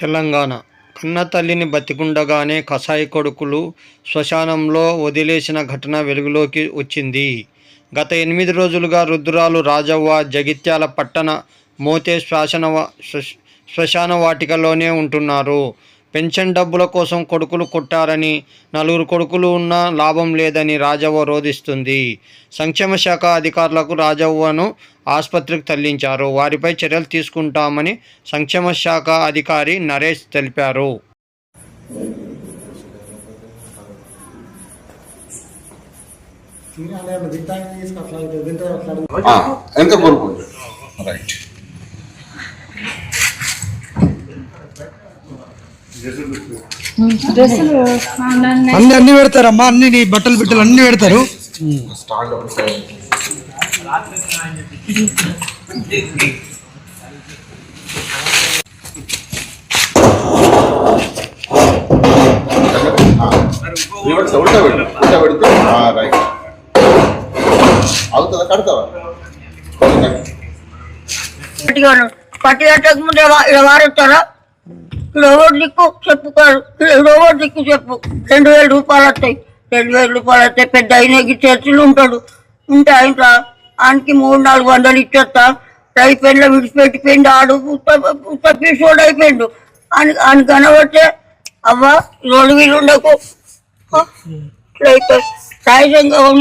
తెలంగాణ. కన్నతల్లిని బతికుండగానే కసాయి కొడుకులు శ్మశానంలో వదిలేసిన ఘటన వెలుగులోకి వచ్చింది. గత ఎనిమిది రోజులుగా రుద్రాలు రాజవ్వ జగిత్యాల పట్టణ మోతే శ్వాసన శ్మశాన వాటికలోనే ఉంటున్నారు. పెన్షన్ డబ్బుల కోసం కొడుకులు కొట్టారని నలుగురు కొడుకులు ఉన్నా లాభం లేదని రాజవ్వ రోధిస్తుంది. సంక్షేమ శాఖ అధికారులకు రాజవ్వను ఆసుపత్రికి తరలించారు. వారిపై చర్యలు తీసుకుంటామని సంక్షేమ శాఖ అధికారి నరేష్ తెలిపారు. రైట్ అన్ని అన్ని పెడతారమ్మా అన్ని నీ బట్టలు బిట్టలు అన్ని పెడతారు. స్టాండ్ అవుతుందా కడతావా పట్టి కట్టక ముందు వారుతారా రోడ్ దిక్కు చెప్పుకోరు రోడ్ దిక్కు చెప్పు. రెండు వేల రూపాయలు వస్తాయి. రెండు వేల రూపాయలు వస్తాయి పెద్ద అయినకి చర్చలు ఉంటాడు. ఉంటే ఆయన ఆయనకి మూడు నాలుగు వందలు ఇచ్చేస్తా. అయిపోయిందో విడిచిపెట్టిపోయింది ఆడు తప్పిసోడు అయిపోయిండు. అని ఆయన కనబడితే అవ్వ రెండు వీలు ఉండకు. సాయి సంఘం